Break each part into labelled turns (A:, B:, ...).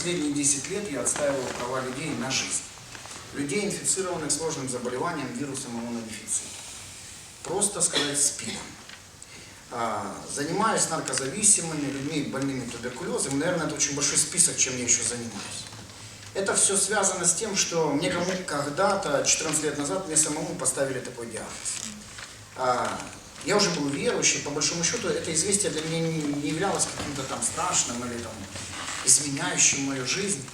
A: Последние 10 лет я отстаивал права людей на жизнь. Людей, инфицированных сложным заболеванием вирусом иммунодефицита. Просто сказать СПИДом. А, Занимаюсь наркозависимыми людьми, больными туберкулезом. Наверное, это очень большой список, чем я еще занимаюсь. Это все связано с тем, что мне когда-то, 14 лет назад, мне самому поставили такой диагноз. Я уже был верующий, по большому счету, это известие для меня не являлось каким-то там страшным или там изменяющим мою жизнь.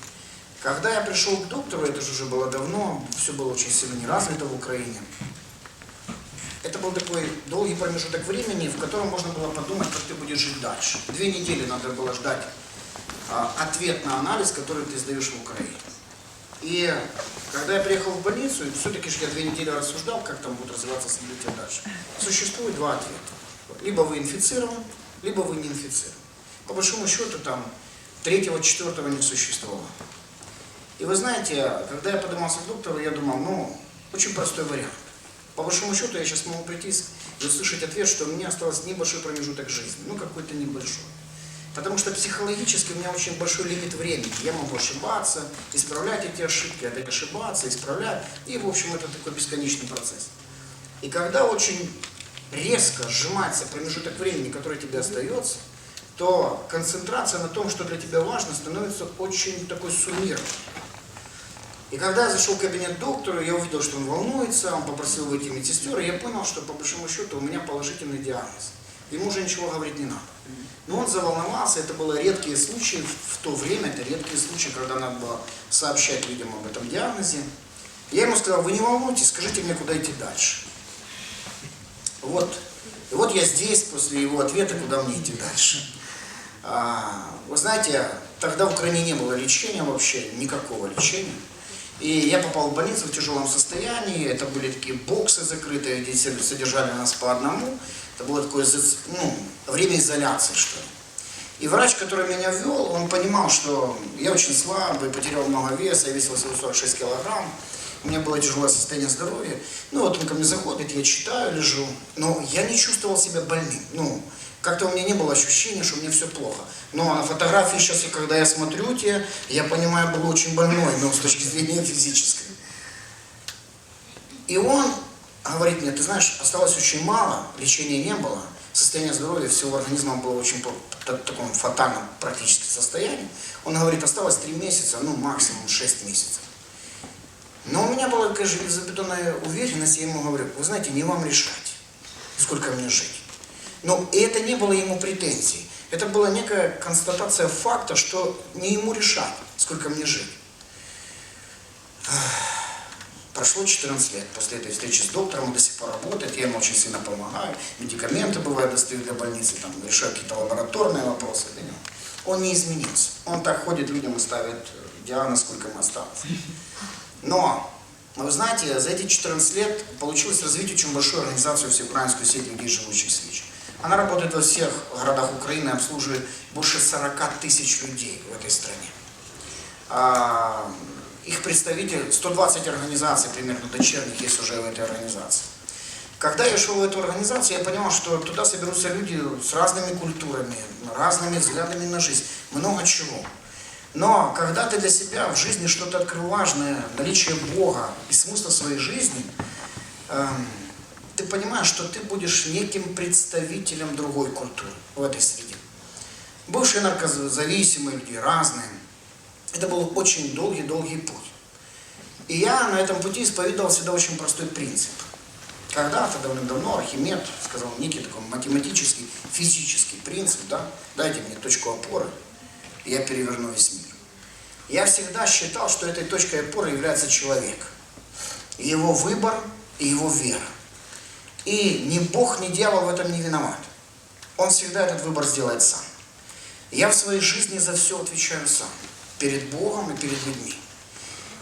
A: Когда я пришел к доктору, это же уже было давно, все было очень сильно не развито в Украине. Это был такой долгий промежуток времени, в котором можно было подумать, как ты будешь жить дальше. Две недели надо было ждать а, ответ на анализ, который ты сдаешь в Украине. И когда я приехал в больницу, и все-таки же я две недели рассуждал, как там будут развиваться события дальше. Существует два ответа. Либо вы инфицирован, либо вы не инфицирован. По большому счету там третьего, четвертого не существовало. И вы знаете, когда я поднимался к доктору, я думал, ну, очень простой вариант. По большому счету я сейчас могу прийти и услышать ответ, что у меня осталось небольшой промежуток жизни, ну какой-то небольшой. Потому что психологически у меня очень большой лимит времени. Я могу ошибаться, исправлять эти ошибки, опять ошибаться, исправлять. И, в общем, это такой бесконечный процесс. И когда очень резко сжимается промежуток времени, который тебе остается, то концентрация на том, что для тебя важно, становится очень такой суммированной. И когда я зашел в кабинет к доктору, я увидел, что он волнуется, он попросил выйти медсестер, и я понял, что по большому счету у меня положительный диагноз. Ему уже ничего говорить не надо. Но он заволновался, это были редкие случаи, в то время это редкие случаи, когда надо было сообщать людям об этом диагнозе. Я ему сказал, вы не волнуйтесь, скажите мне, куда идти дальше. Вот. И вот я здесь, после его ответа, куда мне идти дальше. А, вы знаете, тогда в Украине не было лечения вообще, никакого лечения. И я попал в больницу в тяжелом состоянии, это были такие боксы закрытые, где содержали нас по одному. Это было такое ну, время изоляции, что ли. И врач, который меня ввел, он понимал, что я очень слабый, потерял много веса, я весил всего 46 килограмм, у меня было тяжелое состояние здоровья. Ну вот он ко мне заходит, я читаю, лежу, но я не чувствовал себя больным. Ну, как-то у меня не было ощущения, что мне все плохо. Но на фотографии сейчас, когда я смотрю те, я понимаю, был очень больной, но с точки зрения физической. И он говорит мне, ты знаешь, осталось очень мало, лечения не было, состояние здоровья всего организма было очень в таком фатальном практически состоянии. Он говорит, осталось 3 месяца, ну максимум 6 месяцев. Но у меня была такая железобетонная уверенность, я ему говорю, вы знаете, не вам решать, сколько мне жить. Но это не было ему претензией. Это была некая констатация факта, что не ему решать, сколько мне жить. Прошло 14 лет после этой встречи с доктором, он до сих пор работает, я ему очень сильно помогаю, медикаменты бывают достаю для больницы, там, решаю какие-то лабораторные вопросы для него. Он не изменился. Он так ходит людям и ставит э, диагноз, сколько ему осталось. Но, вы знаете, за эти 14 лет получилось развить очень большую организацию, всеукраинскую сеть людей, живущих с ВИЧ. Она работает во всех городах Украины, обслуживает больше 40 тысяч людей в этой стране. А, их представитель, 120 организаций примерно дочерних есть уже в этой организации. Когда я шел в эту организацию, я понимал, что туда соберутся люди с разными культурами, разными взглядами на жизнь, много чего. Но когда ты для себя в жизни что-то открыл важное, наличие Бога и смысла своей жизни, эм, ты понимаешь, что ты будешь неким представителем другой культуры в этой среде. Бывшие наркозависимые люди, разные. Это был очень долгий-долгий путь. И я на этом пути исповедовал всегда очень простой принцип. Когда-то, давным-давно, Архимед сказал некий такой математический, физический принцип, да, дайте мне точку опоры, и я переверну весь мир. Я всегда считал, что этой точкой опоры является человек. Его выбор, и его вера. И ни Бог, ни дьявол в этом не виноват. Он всегда этот выбор сделает сам. Я в своей жизни за все отвечаю сам. Перед Богом и перед людьми.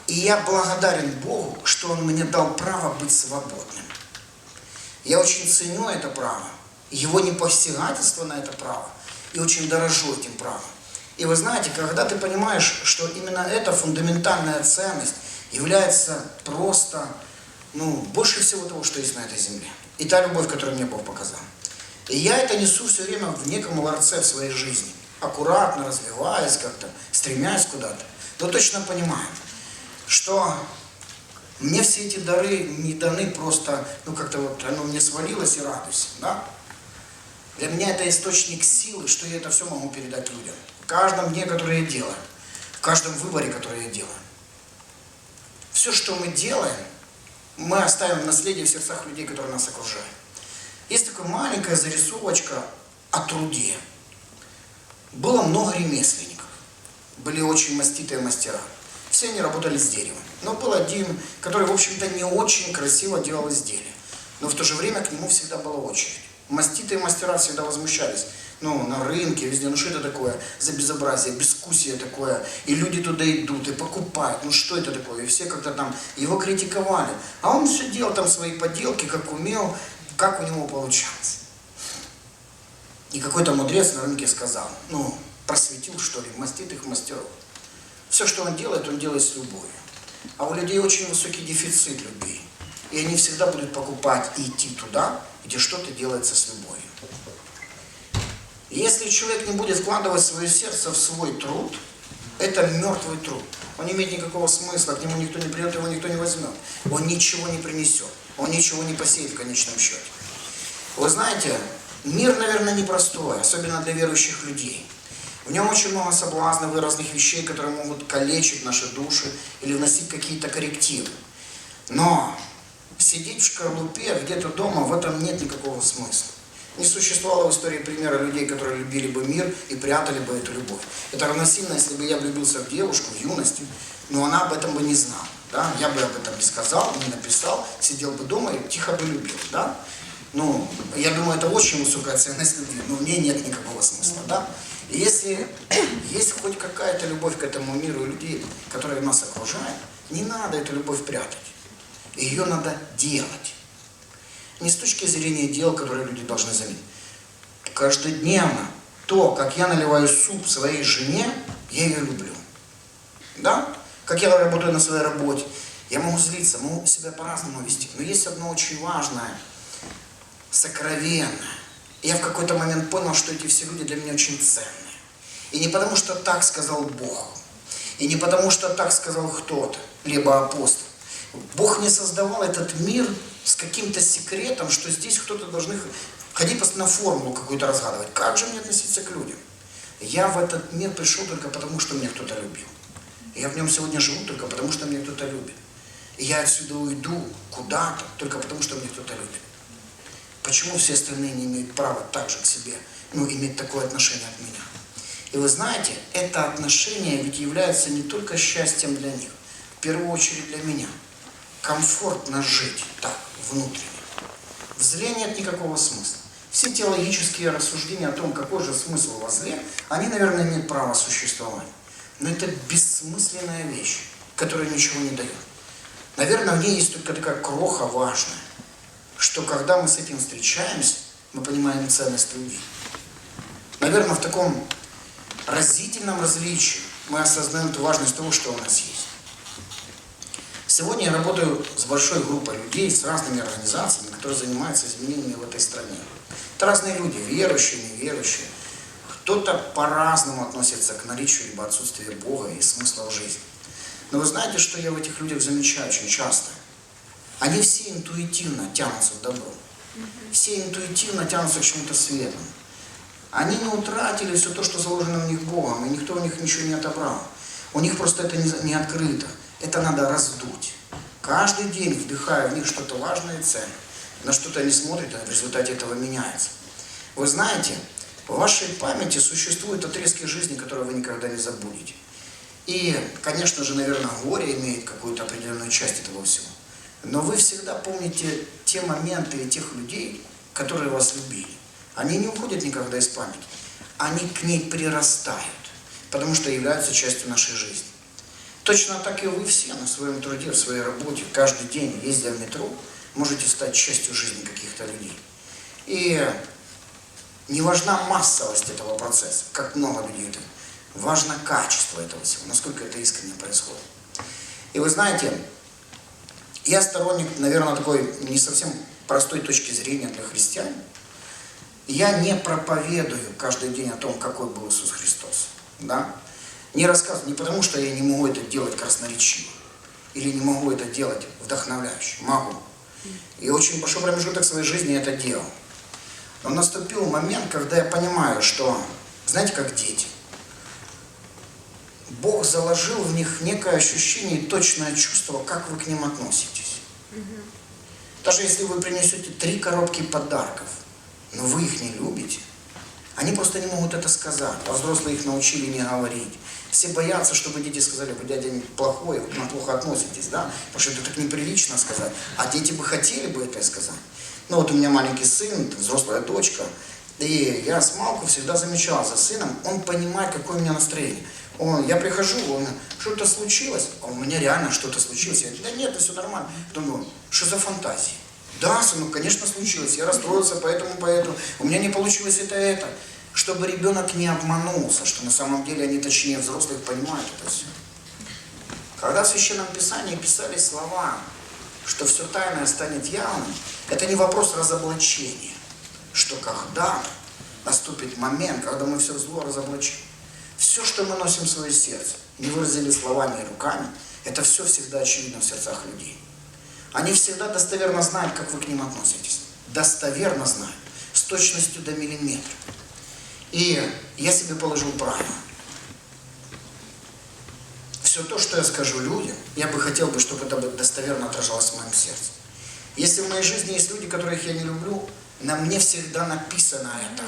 A: И я благодарен Богу, что Он мне дал право быть свободным. Я очень ценю это право, его непостигательство на это право, и очень дорожу этим правом. И вы знаете, когда ты понимаешь, что именно эта фундаментальная ценность является просто, ну, больше всего того, что есть на этой земле. И та любовь, которую мне Бог показал. И я это несу все время в неком ларце в своей жизни. аккуратно развиваясь как-то, стремясь куда-то, то точно понимаю, что мне все эти дары не даны просто, ну как-то вот оно мне свалилось и радуйся, да? Для меня это источник силы, что я это все могу передать людям. В каждом дне, который я делаю, в каждом выборе, который я делаю. Все, что мы делаем, мы оставим наследие в сердцах людей, которые нас окружают. Есть такая маленькая зарисовочка о труде. Было много ремесленников, были очень маститые мастера. Все они работали с деревом. Но был один, который, в общем-то, не очень красиво делал изделия. Но в то же время к нему всегда была очередь. Маститые мастера всегда возмущались. Ну, на рынке, везде, ну что это такое за безобразие, бескусие такое. И люди туда идут и покупают. Ну что это такое? И все как-то там его критиковали. А он все делал там свои поделки, как умел, как у него получалось. И какой-то мудрец на рынке сказал, ну, просветил, что ли, маститых мастеров. Все, что он делает, он делает с любовью. А у людей очень высокий дефицит любви. И они всегда будут покупать и идти туда, где что-то делается с любовью. Если человек не будет вкладывать свое сердце в свой труд, это мертвый труд. Он не имеет никакого смысла, к нему никто не придет, его никто не возьмет. Он ничего не принесет, он ничего не посеет в конечном счете. Вы знаете, мир, наверное, непростой, особенно для верующих людей. В нем очень много соблазнов и разных вещей, которые могут калечить наши души или вносить какие-то коррективы. Но сидеть в шкарлупе где-то дома, в этом нет никакого смысла. Не существовало в истории примера людей, которые любили бы мир и прятали бы эту любовь. Это равносильно, если бы я влюбился в девушку в юности, но она об этом бы не знала. Да? Я бы об этом не сказал, не написал, сидел бы дома и тихо бы любил. Да? Ну, я думаю, это очень высокая ценность любви, но в ней нет никакого смысла. Да? И если есть хоть какая-то любовь к этому миру и людей, которые нас окружают, не надо эту любовь прятать. Ее надо делать. Не с точки зрения дел, которые люди должны заметить. Каждодневно то, как я наливаю суп своей жене, я ее люблю. Да? Как я работаю на своей работе, я могу злиться, могу себя по-разному вести. Но есть одно очень важное, сокровенное. Я в какой-то момент понял, что эти все люди для меня очень ценные. И не потому, что так сказал Бог, и не потому, что так сказал кто-то, либо апостол. Бог не создавал этот мир с каким-то секретом, что здесь кто-то должен ходить постоянно формулу какую-то разгадывать. Как же мне относиться к людям? Я в этот мир пришел только потому, что меня кто-то любил. Я в нем сегодня живу только потому, что меня кто-то любит. И я отсюда уйду куда-то только потому, что меня кто-то любит. Почему все остальные не имеют права так же к себе, ну, иметь такое отношение от меня? И вы знаете, это отношение ведь является не только счастьем для них, в первую очередь для меня – комфортно жить так, внутренне. В зле нет никакого смысла. Все теологические рассуждения о том, какой же смысл во зле, они, наверное, имеют право существовать. Но это бессмысленная вещь, которая ничего не дает. Наверное, в ней есть только такая кроха важная, что когда мы с этим встречаемся, мы понимаем ценность любви. Наверное, в таком разительном различии мы осознаем ту важность того, что у нас есть. Сегодня я работаю с большой группой людей, с разными организациями, которые занимаются изменениями в этой стране. Это разные люди, верующие, неверующие. Кто-то по-разному относится к наличию либо отсутствию Бога и смысла в жизни. Но вы знаете, что я в этих людях замечаю очень часто? Они все интуитивно тянутся к добру. Все интуитивно тянутся к чему-то светлому. Они не утратили все то, что заложено в них Богом, и никто у них ничего не отобрал. У них просто это не открыто это надо раздуть. Каждый день вдыхая в них что-то важное и ценное. На что-то они смотрят, и в результате этого меняется. Вы знаете, в вашей памяти существуют отрезки жизни, которые вы никогда не забудете. И, конечно же, наверное, горе имеет какую-то определенную часть этого всего. Но вы всегда помните те моменты и тех людей, которые вас любили. Они не уходят никогда из памяти. Они к ней прирастают, потому что являются частью нашей жизни. Точно так и вы все на своем труде, в своей работе, каждый день, ездя в метро, можете стать частью жизни каких-то людей. И не важна массовость этого процесса, как много людей это. Важно качество этого всего, насколько это искренне происходит. И вы знаете, я сторонник, наверное, такой не совсем простой точки зрения для христиан. Я не проповедую каждый день о том, какой был Иисус Христос. Да? Не рассказываю, не потому, что я не могу это делать красноречиво. Или не могу это делать вдохновляюще. Могу. И очень большой промежуток своей жизни я это делал. Но наступил момент, когда я понимаю, что, знаете, как дети. Бог заложил в них некое ощущение и точное чувство, как вы к ним относитесь. Даже если вы принесете три коробки подарков, но вы их не любите, они просто не могут это сказать, а взрослые их научили не говорить. Все боятся, чтобы дети сказали, вы дядя плохой, вы к нам плохо относитесь, да? Потому что это так неприлично сказать. А дети бы хотели бы это сказать. Ну вот у меня маленький сын, взрослая дочка, и я с Малку всегда замечал за сыном, он понимает, какое у меня настроение. Он, я прихожу, он, что-то случилось, а у меня реально что-то случилось. Я говорю, да нет, все нормально. Думаю, что за фантазии? Да, сынок, конечно, случилось. Я расстроился, поэтому, поэтому. У меня не получилось это, это. Чтобы ребенок не обманулся, что на самом деле они точнее взрослых понимают это все. Когда в Священном Писании писали слова, что все тайное станет явным, это не вопрос разоблачения. Что когда наступит момент, когда мы все зло разоблачим. Все, что мы носим в свое сердце, не выразили словами и руками, это все всегда очевидно в сердцах людей. Они всегда достоверно знают, как вы к ним относитесь. Достоверно знают. С точностью до миллиметра. И я себе положил правило. Все то, что я скажу людям, я бы хотел бы, чтобы это достоверно отражалось в моем сердце. Если в моей жизни есть люди, которых я не люблю, на мне всегда написано это.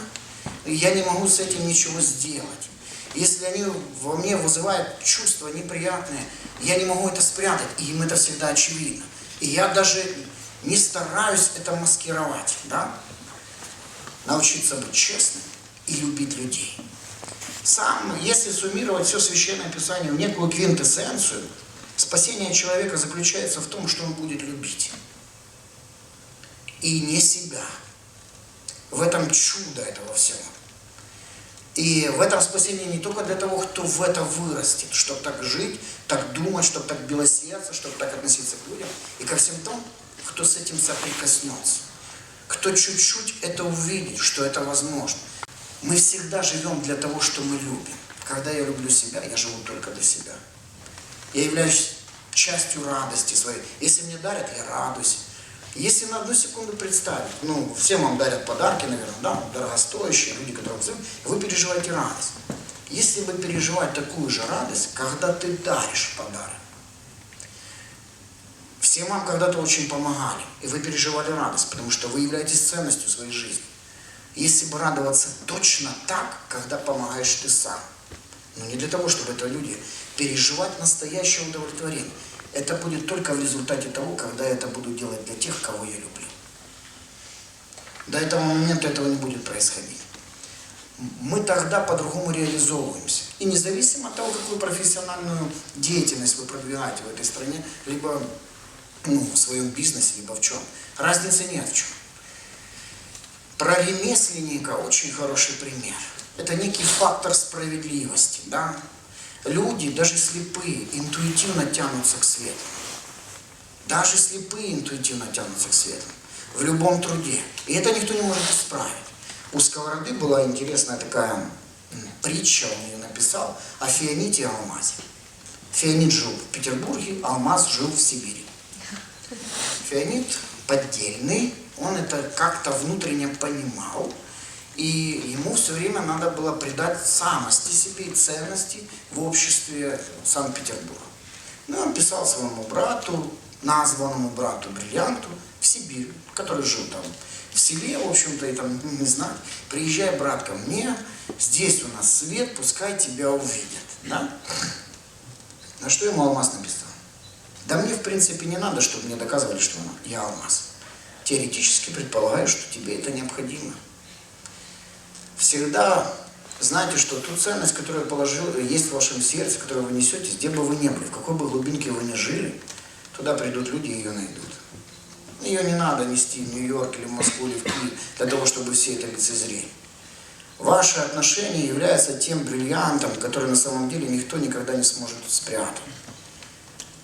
A: Я не могу с этим ничего сделать. Если они во мне вызывают чувства неприятные, я не могу это спрятать, и им это всегда очевидно. И я даже не стараюсь это маскировать, да? Научиться быть честным и любить людей. Сам, если суммировать все Священное Писание в некую квинтэссенцию, спасение человека заключается в том, что он будет любить. И не себя. В этом чудо этого всего. И в этом спасение не только для того, кто в это вырастет, чтобы так жить, так думать, чтобы так белосердце, чтобы так относиться к людям, и ко всем том, кто с этим соприкоснется, кто чуть-чуть это увидит, что это возможно. Мы всегда живем для того, что мы любим. Когда я люблю себя, я живу только для себя. Я являюсь частью радости своей. Если мне дарят, я радуюсь. Если на одну секунду представить, ну, всем вам дарят подарки, наверное, да, дорогостоящие, люди, которые взяли, вы переживаете радость. Если вы переживаете такую же радость, когда ты даришь подарок, все вам когда-то очень помогали, и вы переживали радость, потому что вы являетесь ценностью своей жизни. Если бы радоваться точно так, когда помогаешь ты сам, но не для того, чтобы это люди переживать настоящее удовлетворение. Это будет только в результате того, когда я это буду делать для тех, кого я люблю. До этого момента этого не будет происходить. Мы тогда по-другому реализовываемся. И независимо от того, какую профессиональную деятельность вы продвигаете в этой стране, либо ну, в своем бизнесе, либо в чем, разницы нет в чем. Про ремесленника очень хороший пример. Это некий фактор справедливости. Да? Люди, даже слепые, интуитивно тянутся к свету. Даже слепые интуитивно тянутся к свету. В любом труде. И это никто не может исправить. У Сковороды была интересная такая притча, он ее написал, о Феоните и Алмазе. Феонит жил в Петербурге, Алмаз жил в Сибири. Феонит поддельный, он это как-то внутренне понимал, и ему все время надо было придать самости себе и ценности в обществе Санкт-Петербурга. Ну, он писал своему брату, названному брату Бриллианту, в Сибирь, который жил там в селе, в общем-то, и там не знать. Приезжай, брат, ко мне, здесь у нас свет, пускай тебя увидят. Да? На что ему Алмаз написал? Да мне, в принципе, не надо, чтобы мне доказывали, что я Алмаз. Теоретически предполагаю, что тебе это необходимо всегда знайте, что ту ценность, которую положил, есть в вашем сердце, которую вы несете, где бы вы ни были, в какой бы глубинке вы ни жили, туда придут люди и ее найдут. Ее не надо нести в Нью-Йорк или в Москву или в Киев для того, чтобы все это лицезрели. Ваше отношение является тем бриллиантом, который на самом деле никто никогда не сможет спрятать.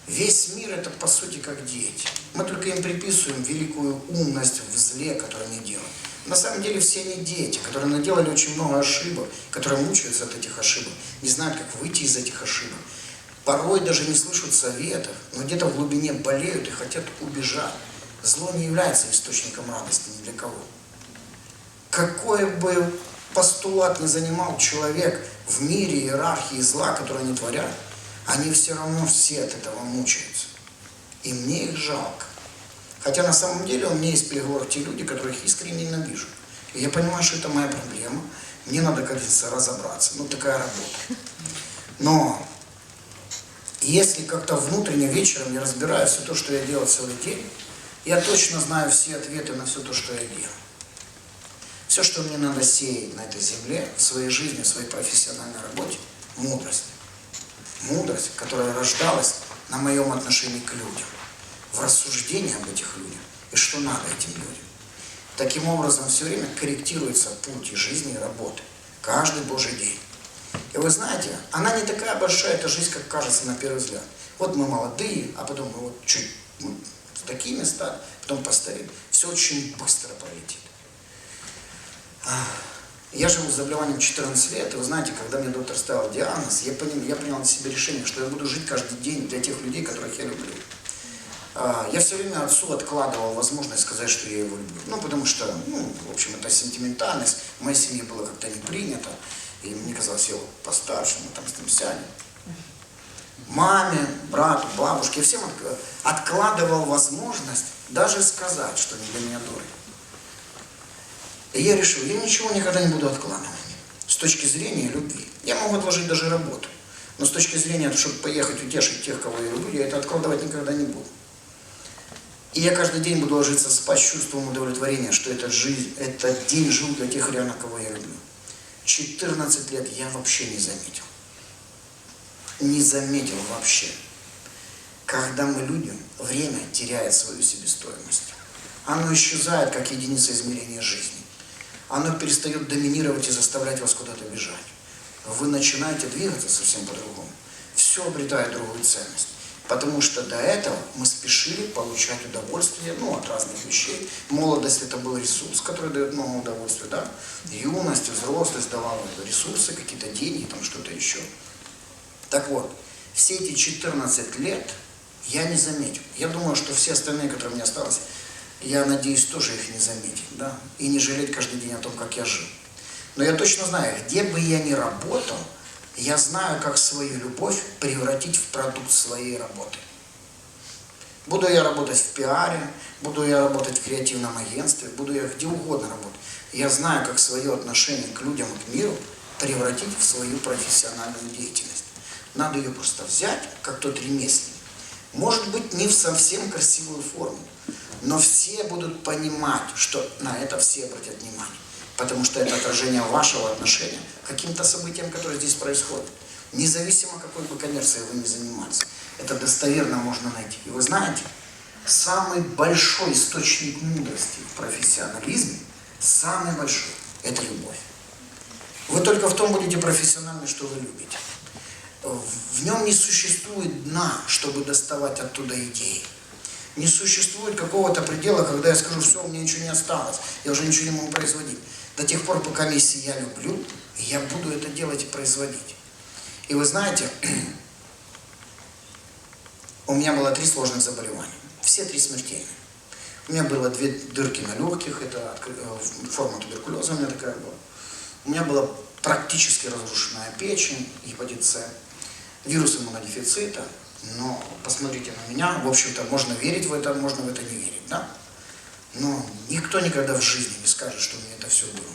A: Весь мир это по сути как дети. Мы только им приписываем великую умность в зле, которую они делают. На самом деле все они дети, которые наделали очень много ошибок, которые мучаются от этих ошибок, не знают, как выйти из этих ошибок. Порой даже не слышат советов, но где-то в глубине болеют и хотят убежать. Зло не является источником радости ни для кого. Какой бы постулат не занимал человек в мире иерархии зла, которые они творят, они все равно все от этого мучаются. И мне их жалко. Хотя на самом деле у меня есть переговор те люди, которых искренне ненавижу. И я понимаю, что это моя проблема. Мне надо, как говорится, разобраться. Ну, такая работа. Но если как-то внутренне вечером я разбираю все то, что я делал целый день, я точно знаю все ответы на все то, что я делаю. Все, что мне надо сеять на этой земле, в своей жизни, в своей профессиональной работе, мудрость. Мудрость, которая рождалась на моем отношении к людям в рассуждении об этих людях и что надо этим людям. Таким образом, все время корректируется путь жизни, и работы. Каждый Божий день. И вы знаете, она не такая большая, эта жизнь, как кажется на первый взгляд. Вот мы молодые, а потом мы вот чуть ну, в такие места, потом постареем. Все очень быстро пролетит. Я живу с заболеванием 14 лет, и вы знаете, когда мне доктор ставил диагноз, я понял, я принял на себе решение, что я буду жить каждый день для тех людей, которых я люблю. А, я все время отцу откладывал возможность сказать, что я его люблю. Ну, потому что, ну, в общем, это сентиментальность. В моей семье было как-то не принято. И мне казалось, я постарше, мы там с ним сядем. Маме, брату, бабушке, всем откладывал возможность даже сказать, что они для меня дороги. И я решил, я ничего никогда не буду откладывать. С точки зрения любви. Я могу отложить даже работу. Но с точки зрения, чтобы поехать утешить тех, кого я люблю, я это откладывать никогда не буду. И я каждый день буду ложиться спать с чувством удовлетворения, что этот, жизнь, этот день жил для тех реально, кого я люблю. 14 лет я вообще не заметил. Не заметил вообще. Когда мы любим, время теряет свою себестоимость. Оно исчезает, как единица измерения жизни. Оно перестает доминировать и заставлять вас куда-то бежать. Вы начинаете двигаться совсем по-другому. Все обретает другую ценность. Потому что до этого мы спешили получать удовольствие ну, от разных вещей. Молодость это был ресурс, который дает много удовольствия. Да? Юность, взрослость давала ресурсы, какие-то деньги, там что-то еще. Так вот, все эти 14 лет я не заметил. Я думаю, что все остальные, которые меня осталось, я надеюсь, тоже их не заметить. Да? И не жалеть каждый день о том, как я жил. Но я точно знаю, где бы я ни работал, я знаю, как свою любовь превратить в продукт своей работы. Буду я работать в пиаре, буду я работать в креативном агентстве, буду я где угодно работать. Я знаю, как свое отношение к людям и к миру превратить в свою профессиональную деятельность. Надо ее просто взять, как тот ремесленник. Может быть, не в совсем красивую форму, но все будут понимать, что на это все обратят внимание потому что это отражение вашего отношения к каким-то событиям, которые здесь происходят. Независимо, какой бы коммерцией вы ни занимались. Это достоверно можно найти. И вы знаете, самый большой источник мудрости в профессионализме, самый большой, это любовь. Вы только в том будете профессиональны, что вы любите. В нем не существует дна, чтобы доставать оттуда идеи. Не существует какого-то предела, когда я скажу, все, у меня ничего не осталось, я уже ничего не могу производить. До тех пор, пока миссии я люблю, я буду это делать и производить. И вы знаете, у меня было три сложных заболевания. Все три смертельные. У меня было две дырки на легких, это э, форма туберкулеза у меня такая была. У меня была практически разрушенная печень, гепатит С, вирус иммунодефицита. Но посмотрите на меня, в общем-то, можно верить в это, можно в это не верить, да? Но никто никогда в жизни не скажет, что у меня это все было.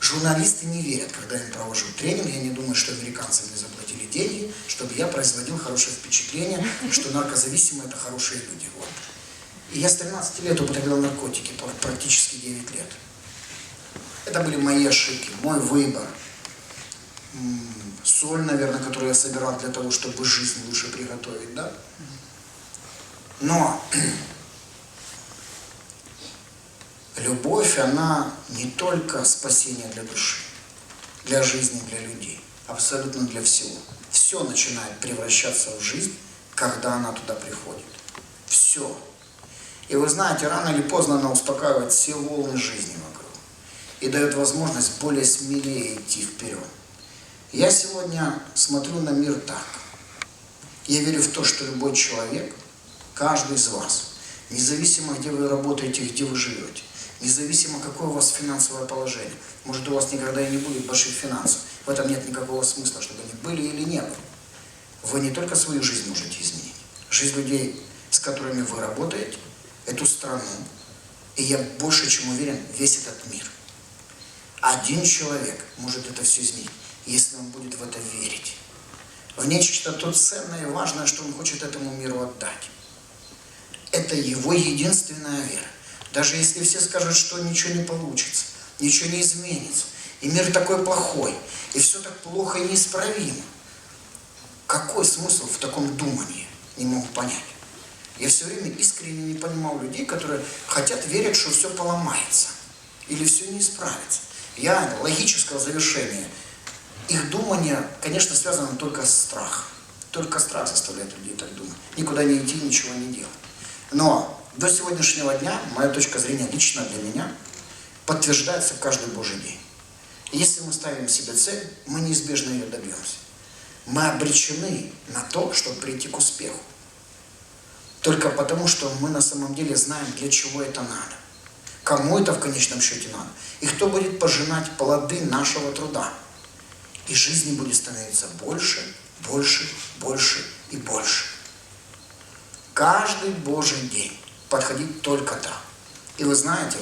A: Журналисты не верят, когда я им провожу тренинг. Я не думаю, что американцы мне заплатили деньги, чтобы я производил хорошее впечатление, что наркозависимые это хорошие люди. Вот. И я с 13 лет употреблял наркотики, практически 9 лет. Это были мои ошибки, мой выбор. Соль, наверное, которую я собирал для того, чтобы жизнь лучше приготовить, да? Но Любовь, она не только спасение для души, для жизни, для людей, абсолютно для всего. Все начинает превращаться в жизнь, когда она туда приходит. Все. И вы знаете, рано или поздно она успокаивает все волны жизни вокруг и дает возможность более смелее идти вперед. Я сегодня смотрю на мир так. Я верю в то, что любой человек, каждый из вас, независимо где вы работаете, где вы живете, независимо какое у вас финансовое положение, может у вас никогда и не будет больших финансов, в этом нет никакого смысла, чтобы они были или не были. Вы не только свою жизнь можете изменить, жизнь людей, с которыми вы работаете, эту страну, и я больше чем уверен, весь этот мир. Один человек может это все изменить, если он будет в это верить. В нечто то ценное и важное, что он хочет этому миру отдать. Это его единственная вера. Даже если все скажут, что ничего не получится, ничего не изменится, и мир такой плохой, и все так плохо и неисправимо. Какой смысл в таком думании? Не могу понять. Я все время искренне не понимал людей, которые хотят верить, что все поломается. Или все не исправится. Я логического завершения. Их думание, конечно, связано только с страхом. Только страх заставляет людей так думать. Никуда не идти, ничего не делать. Но до сегодняшнего дня, моя точка зрения лично для меня, подтверждается каждый Божий день. Если мы ставим себе цель, мы неизбежно ее добьемся. Мы обречены на то, чтобы прийти к успеху. Только потому, что мы на самом деле знаем, для чего это надо. Кому это в конечном счете надо. И кто будет пожинать плоды нашего труда. И жизни будет становиться больше, больше, больше и больше. Каждый Божий день подходить только так. И вы знаете,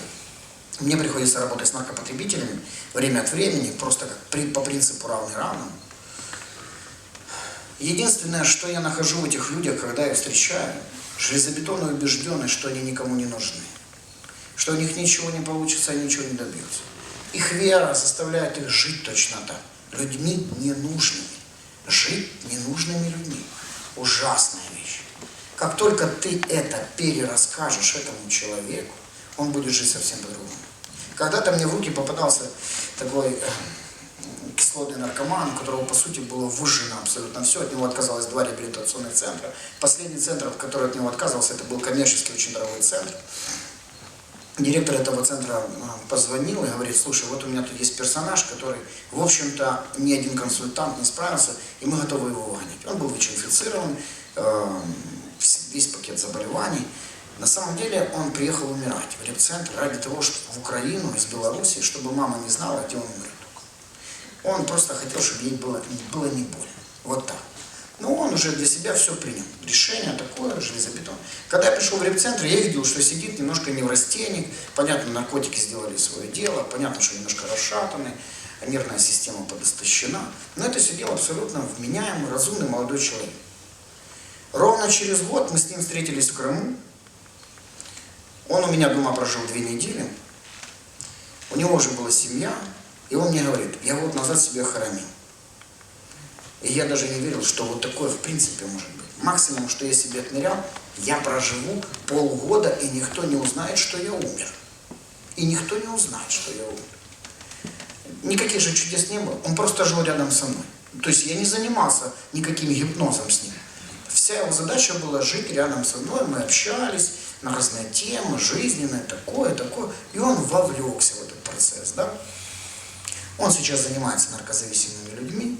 A: мне приходится работать с наркопотребителями время от времени, просто как при, по принципу равный равному. Единственное, что я нахожу в этих людях, когда я встречаю, железобетонную убежденность, что они никому не нужны. Что у них ничего не получится, они ничего не добьются. Их вера заставляет их жить точно так. Людьми ненужными. Жить ненужными людьми. Ужасная вещь. Как только ты это перерасскажешь этому человеку, он будет жить совсем по-другому. Когда-то мне в руки попадался такой э, кислотный наркоман, у которого, по сути, было выжжено абсолютно все. От него отказалось два реабилитационных центра. Последний центр, от которого от него отказывался, это был коммерческий очень дорогой центр. Директор этого центра э, позвонил и говорит, слушай, вот у меня тут есть персонаж, который, в общем-то, ни один консультант не справился, и мы готовы его выгонять. Он был ВИЧ-инфицирован, э, весь пакет заболеваний. На самом деле он приехал умирать в репцентр ради того, чтобы в Украину из Беларуси, чтобы мама не знала, где он умрет. Он просто хотел, чтобы ей было, было не больно. Вот так. Но он уже для себя все принял. Решение такое, железобетон. Когда я пришел в репцентр, я видел, что сидит немножко неврастенник. Понятно, наркотики сделали свое дело. Понятно, что немножко расшатанный. Нервная система подостащена. Но это сидел абсолютно вменяемый, разумный молодой человек. Ровно через год мы с ним встретились в Крыму. Он у меня дома прожил две недели. У него уже была семья. И он мне говорит, я год назад себя хоронил. И я даже не верил, что вот такое в принципе может быть. Максимум, что я себе отмерял, я проживу полгода, и никто не узнает, что я умер. И никто не узнает, что я умер. Никаких же чудес не было. Он просто жил рядом со мной. То есть я не занимался никаким гипнозом с ним. Вся его задача была жить рядом со мной, мы общались на разные темы, жизненные, такое, такое. И он вовлекся в этот процесс, да. Он сейчас занимается наркозависимыми людьми,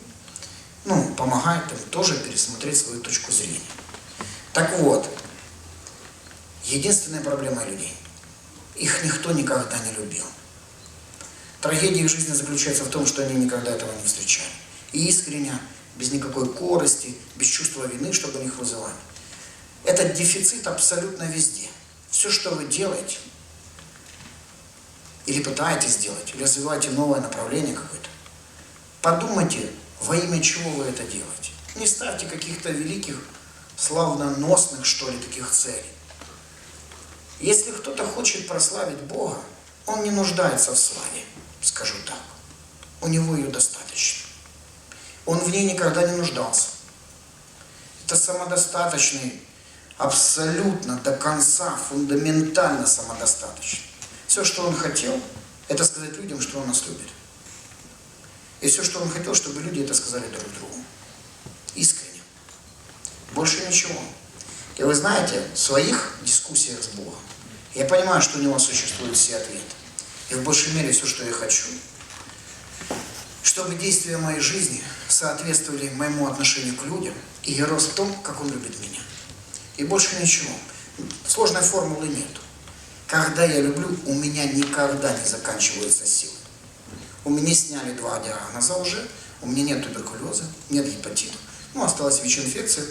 A: ну, помогает им тоже пересмотреть свою точку зрения. Так вот, единственная проблема людей, их никто никогда не любил. Трагедия их жизни заключается в том, что они никогда этого не встречали. И искренне без никакой корости, без чувства вины, чтобы их вызывали. Этот дефицит абсолютно везде. Все, что вы делаете, или пытаетесь сделать, или развиваете новое направление какое-то, подумайте, во имя чего вы это делаете. Не ставьте каких-то великих, славноносных, что ли, таких целей. Если кто-то хочет прославить Бога, он не нуждается в славе, скажу так. У него ее достаточно. Он в ней никогда не нуждался. Это самодостаточный, абсолютно до конца, фундаментально самодостаточный. Все, что он хотел, это сказать людям, что он нас любит. И все, что он хотел, чтобы люди это сказали друг другу. Искренне. Больше ничего. И вы знаете, в своих дискуссиях с Богом я понимаю, что у него существуют все ответы. И в большей мере все, что я хочу. Чтобы действия моей жизни соответствовали моему отношению к людям, и я рос в том, как он любит меня. И больше ничего. Сложной формулы нету. Когда я люблю, у меня никогда не заканчиваются силы. У меня сняли два диагноза уже, у меня нет туберкулеза, нет гепатита. Ну, осталась ВИЧ-инфекция.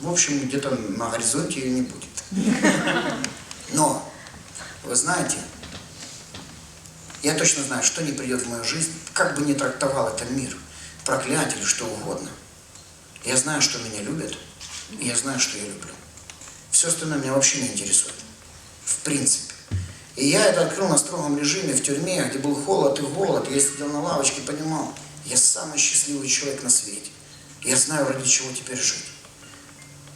A: В общем, где-то на горизонте ее не будет. Но, вы знаете, я точно знаю, что не придет в мою жизнь, как бы ни трактовал это мир, проклятие или что угодно. Я знаю, что меня любят, и я знаю, что я люблю. Все остальное меня вообще не интересует. В принципе. И я это открыл на строгом режиме в тюрьме, где был холод и голод. Я сидел на лавочке и понимал, я самый счастливый человек на свете. Я знаю, ради чего теперь жить.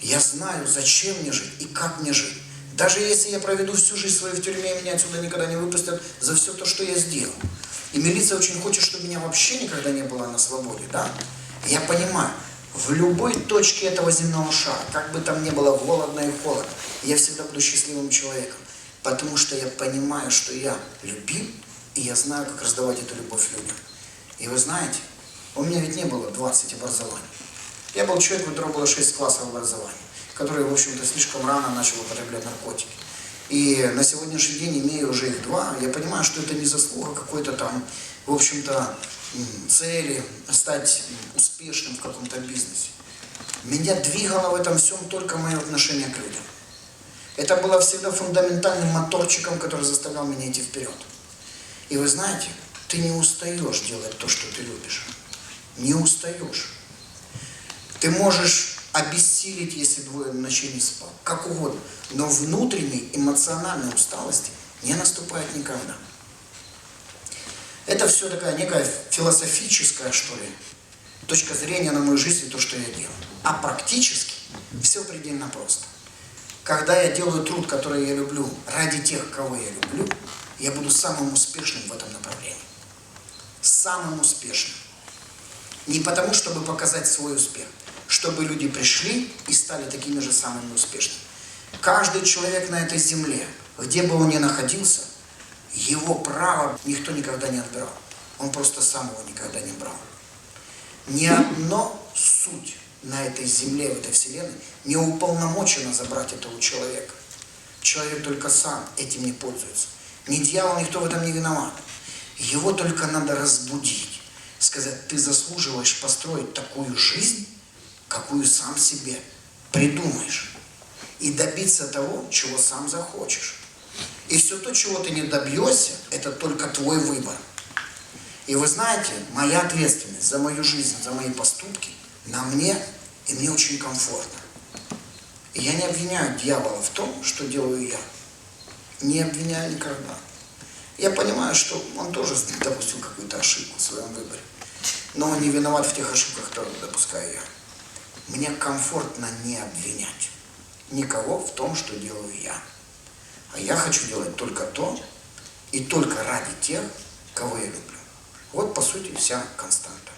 A: Я знаю, зачем мне жить и как мне жить. Даже если я проведу всю жизнь свою в тюрьме, меня отсюда никогда не выпустят за все то, что я сделал. И милиция очень хочет, чтобы меня вообще никогда не было на свободе, да? Я понимаю, в любой точке этого земного шара, как бы там ни было голодно и холодно, я всегда буду счастливым человеком. Потому что я понимаю, что я любим, и я знаю, как раздавать эту любовь людям. И вы знаете, у меня ведь не было 20 образований. Я был человек, у которого было 6 классов образования, который, в общем-то, слишком рано начал употреблять наркотики. И на сегодняшний день, имея уже их два, я понимаю, что это не заслуга какой-то там, в общем-то, цели стать успешным в каком-то бизнесе. Меня двигало в этом всем только мое отношение к людям. Это было всегда фундаментальным моторчиком, который заставлял меня идти вперед. И вы знаете, ты не устаешь делать то, что ты любишь. Не устаешь. Ты можешь обессилить, если двое ночей не спал, как угодно. Но внутренней эмоциональной усталости не наступает никогда. Это все такая некая философическая, что ли, точка зрения на мою жизнь и то, что я делаю. А практически все предельно просто. Когда я делаю труд, который я люблю, ради тех, кого я люблю, я буду самым успешным в этом направлении. Самым успешным. Не потому, чтобы показать свой успех, чтобы люди пришли и стали такими же самыми успешными. Каждый человек на этой земле, где бы он ни находился, его право никто никогда не отбирал. Он просто сам его никогда не брал. Ни одно суть на этой земле, в этой вселенной, не уполномочено забрать это у человека. Человек только сам этим не пользуется. Ни дьявол, никто в этом не виноват. Его только надо разбудить. Сказать, ты заслуживаешь построить такую жизнь, какую сам себе придумаешь. И добиться того, чего сам захочешь. И все то, чего ты не добьешься, это только твой выбор. И вы знаете, моя ответственность за мою жизнь, за мои поступки на мне, и мне очень комфортно. И я не обвиняю дьявола в том, что делаю я. Не обвиняю никогда. Я понимаю, что он тоже допустил какую-то ошибку в своем выборе. Но он не виноват в тех ошибках, которые допускаю я. Мне комфортно не обвинять никого в том, что делаю я. А я хочу делать только то, и только ради тех, кого я люблю. Вот, по сути, вся константа.